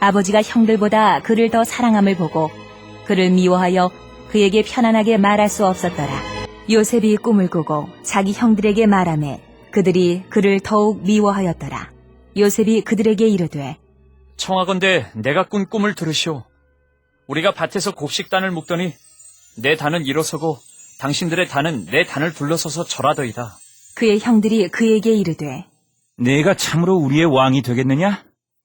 아버지가 형들보다 그를 더 사랑함을 보고 그를 미워하여 그에게 편안하게 말할 수 없었더라. 요셉이 꿈을 꾸고 자기 형들에게 말하매 그들이 그를 더욱 미워하였더라. 요셉이 그들에게 이르되 청하건대 내가 꾼 꿈을 들으시오. 우리가 밭에서 곡식단을 묶더니 내 단은 일어서고 당신들의 단은 내 단을 둘러서서 절하더이다. 그의 형들이 그에게 이르되 네가 참으로 우리의 왕이 되겠느냐?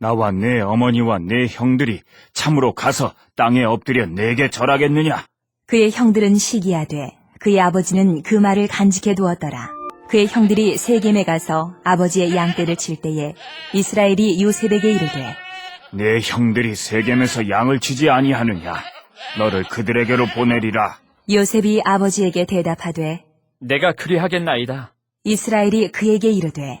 나와 내 어머니와 내 형들이 참으로 가서 땅에 엎드려 내게 절하겠느냐? 그의 형들은 시기하되 그의 아버지는 그 말을 간직해 두었더라. 그의 형들이 세겜에 가서 아버지의 양떼를 칠 때에 이스라엘이 요셉에게 이르되 내 형들이 세겜에서 양을 치지 아니하느냐? 너를 그들에게로 보내리라. 요셉이 아버지에게 대답하되 내가 그리하겠나이다. 이스라엘이 그에게 이르되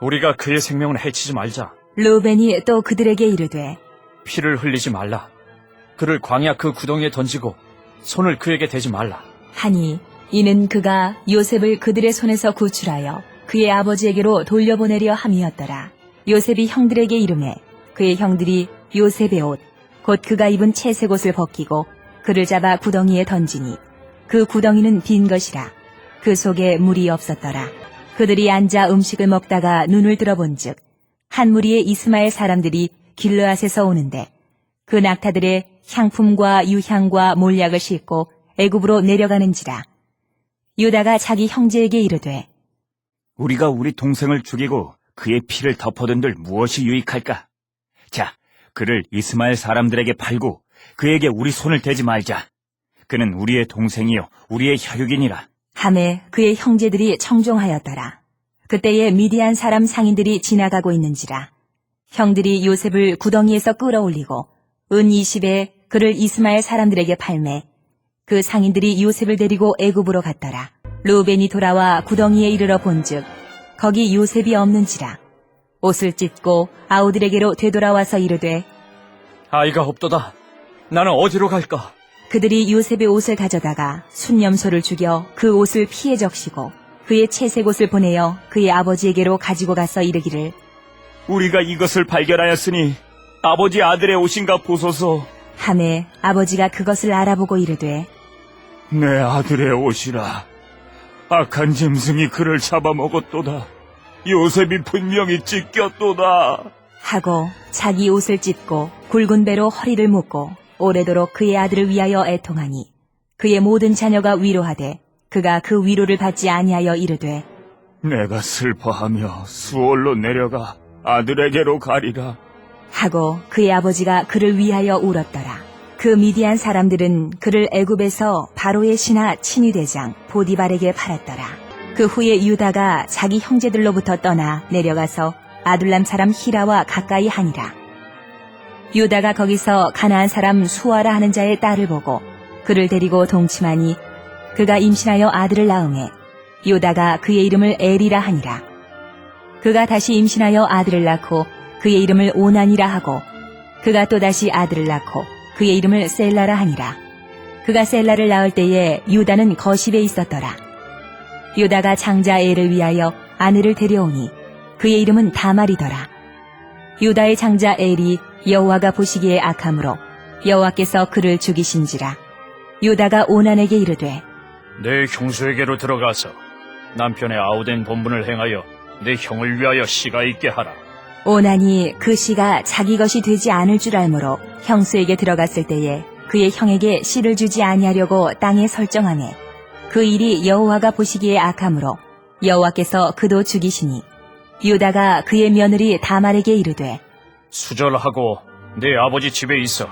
우리가 그의 생명을 해치지 말자. 루벤이 또 그들에게 이르되 피를 흘리지 말라. 그를 광야 그 구덩이에 던지고 손을 그에게 대지 말라. 하니 이는 그가 요셉을 그들의 손에서 구출하여 그의 아버지에게로 돌려보내려 함이었더라. 요셉이 형들에게 이름해 그의 형들이 요셉의 옷, 곧 그가 입은 채색 옷을 벗기고 그를 잡아 구덩이에 던지니 그 구덩이는 빈 것이라. 그 속에 물이 없었더라. 그들이 앉아 음식을 먹다가 눈을 들어본즉 한 무리의 이스마엘 사람들이 길르앗에서 오는데 그 낙타들의 향품과 유향과 몰약을 싣고 애굽으로 내려가는지라. 유다가 자기 형제에게 이르되 우리가 우리 동생을 죽이고 그의 피를 덮어둔들 무엇이 유익할까? 자, 그를 이스마엘 사람들에게 팔고 그에게 우리 손을 대지 말자. 그는 우리의 동생이요, 우리의 혈육이니라. 함에 그의 형제들이 청종하였더라. 그때에 미디안 사람 상인들이 지나가고 있는지라. 형들이 요셉을 구덩이에서 끌어올리고 은 20에 그를 이스마엘 사람들에게 팔매 그 상인들이 요셉을 데리고 애굽으로 갔더라. 루벤이 돌아와 구덩이에 이르러 본즉 거기 요셉이 없는지라. 옷을 찢고 아우들에게로 되돌아와서 이르되 아이가 없도다. 나는 어디로 갈까? 그들이 요셉의 옷을 가져다가 순념소를 죽여 그 옷을 피해 적시고 그의 채색 옷을 보내어 그의 아버지에게로 가지고 가서 이르기를 우리가 이것을 발견하였으니 아버지 아들의 옷인가 보소서. 함에 아버지가 그것을 알아보고 이르되 내 아들의 옷이라. 악한 짐승이 그를 잡아먹었도다. 요셉이 분명히 찢겼도다. 하고 자기 옷을 찢고 굵은 배로 허리를 묶고 오래도록 그의 아들을 위하여 애통하니 그의 모든 자녀가 위로하되 그가 그 위로를 받지 아니하여 이르되 내가 슬퍼하며 수월로 내려가 아들에게로 가리라. 하고 그의 아버지가 그를 위하여 울었더라. 그 미디안 사람들은 그를 애굽에서 바로의 신하 친위 대장 보디발에게 팔았더라. 그 후에 유다가 자기 형제들로부터 떠나 내려가서 아둘람 사람 히라와 가까이 하니라. 유다가 거기서 가나안 사람 수아라 하는 자의 딸을 보고 그를 데리고 동침하니 그가 임신하여 아들을 낳음에 유다가 그의 이름을 에리라 하니라. 그가 다시 임신하여 아들을 낳고 그의 이름을 오난이라 하고 그가 또다시 아들을 낳고 그의 이름을 셀라라 하니라. 그가 셀라를 낳을 때에 유다는 거십에 있었더라. 유다가 장자 애를 위하여 아내를 데려오니 그의 이름은 다말이더라. 유다의 장자 엘이 여호와가 보시기에 악함으로 여호와께서 그를 죽이신지라. 유다가 오난에게 이르되 내 형수에게로 들어가서 남편의 아우된 본분을 행하여 내 형을 위하여 씨가 있게 하라. 오난이 그 씨가 자기 것이 되지 않을 줄 알므로 형수에게 들어갔을 때에 그의 형에게 씨를 주지 아니하려고 땅에 설정하매 그 일이 여호와가 보시기에 악함으로 여호와께서 그도 죽이시니 유다가 그의 며느리 다말에게 이르되 수절하고 내 아버지 집에 있어.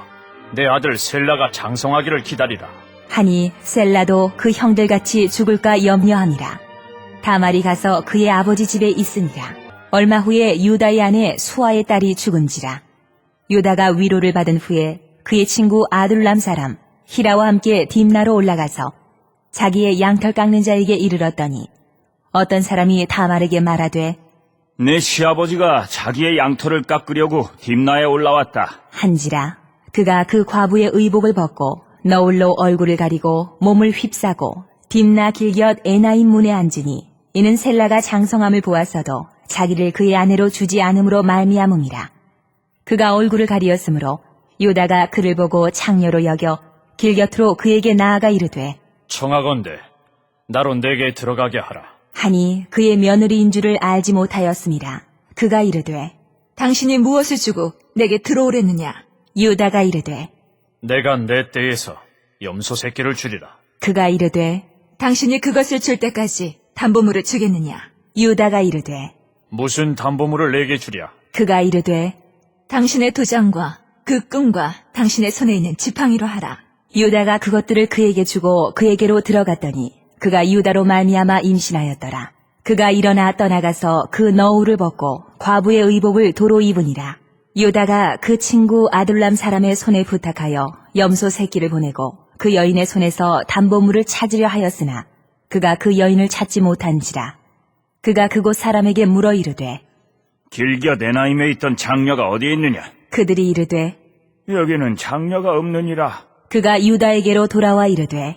내 아들 셀라가 장성하기를 기다리라. 하니 셀라도 그 형들같이 죽을까 염려함이라. 다말이 가서 그의 아버지 집에 있으니라. 얼마 후에 유다의 아내 수아의 딸이 죽은지라. 유다가 위로를 받은 후에 그의 친구 아둘람 사람 히라와 함께 딥나로 올라가서 자기의 양털 깎는 자에게 이르렀더니 어떤 사람이 다말에게 말하되 내 시아버지가 자기의 양털을 깎으려고 딥나에 올라왔다. 한지라 그가 그 과부의 의복을 벗고 너울로 얼굴을 가리고 몸을 휩싸고 딥나 길곁 에나임 문에 앉으니 이는 셀라가 장성함을 보았어도 자기를 그의 아내로 주지 않음으로 말미암음이라 그가 얼굴을 가리었으므로 요다가 그를 보고 창녀로 여겨 길 곁으로 그에게 나아가 이르되 청하건대 나로 내게 들어가게 하라. 하니 그의 며느리인 줄을 알지 못하였습니다 그가 이르되 당신이 무엇을 주고 내게 들어오랬느냐? 유다가 이르되 내가 내 때에서 염소 새끼를 주리라. 그가 이르되 당신이 그것을 줄 때까지 담보물을 주겠느냐? 유다가 이르되 무슨 담보물을 내게 주랴? 그가 이르되 당신의 도장과 그 끈과 당신의 손에 있는 지팡이로 하라. 유다가 그것들을 그에게 주고 그에게로 들어갔더니 그가 유다로 말미암아 임신하였더라. 그가 일어나 떠나가서 그 너울을 벗고 과부의 의복을 도로 입으니라. 유다가 그 친구 아둘람 사람의 손에 부탁하여 염소 새끼를 보내고 그 여인의 손에서 담보물을 찾으려 하였으나 그가 그 여인을 찾지 못한지라. 그가 그곳 사람에게 물어 이르되 길곁 에나임에 있던 장녀가 어디에 있느냐? 그들이 이르되 여기는 장녀가 없느니라. 그가 유다에게로 돌아와 이르되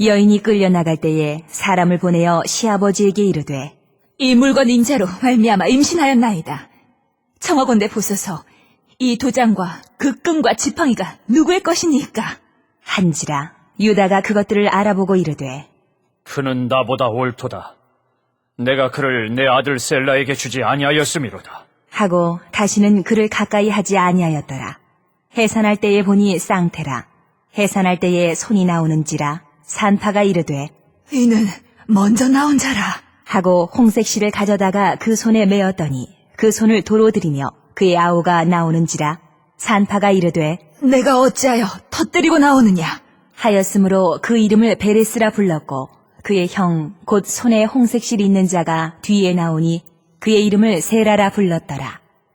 여인이 끌려 나갈 때에 사람을 보내어 시아버지에게 이르되 이 물건 인자로 말미암아 임신하였나이다. 청하건대 보소서. 이 도장과 그 끈과 지팡이가 누구의 것이니까? 한지라 유다가 그것들을 알아보고 이르되 그는 나보다 옳도다. 내가 그를 내 아들 셀라에게 주지 아니하였음이로다. 하고 다시는 그를 가까이 하지 아니하였더라. 해산할 때에 보니 쌍태라. 해산할 때에 손이 나오는지라 산파가 이르되 이는 먼저 나온 자라. 하고 홍색실을 가져다가 그 손에 메었더니 그 손을 도로 들이며 그의 아우가 나오는지라 산파가 이르되 내가 어찌하여 터뜨리고 나오느냐? 하였으므로 그 이름을 베레스라 불렀고 그의 형 곧 손에 홍색실이 있는 자가 뒤에 나오니 그의 이름을 세라라 불렀더라.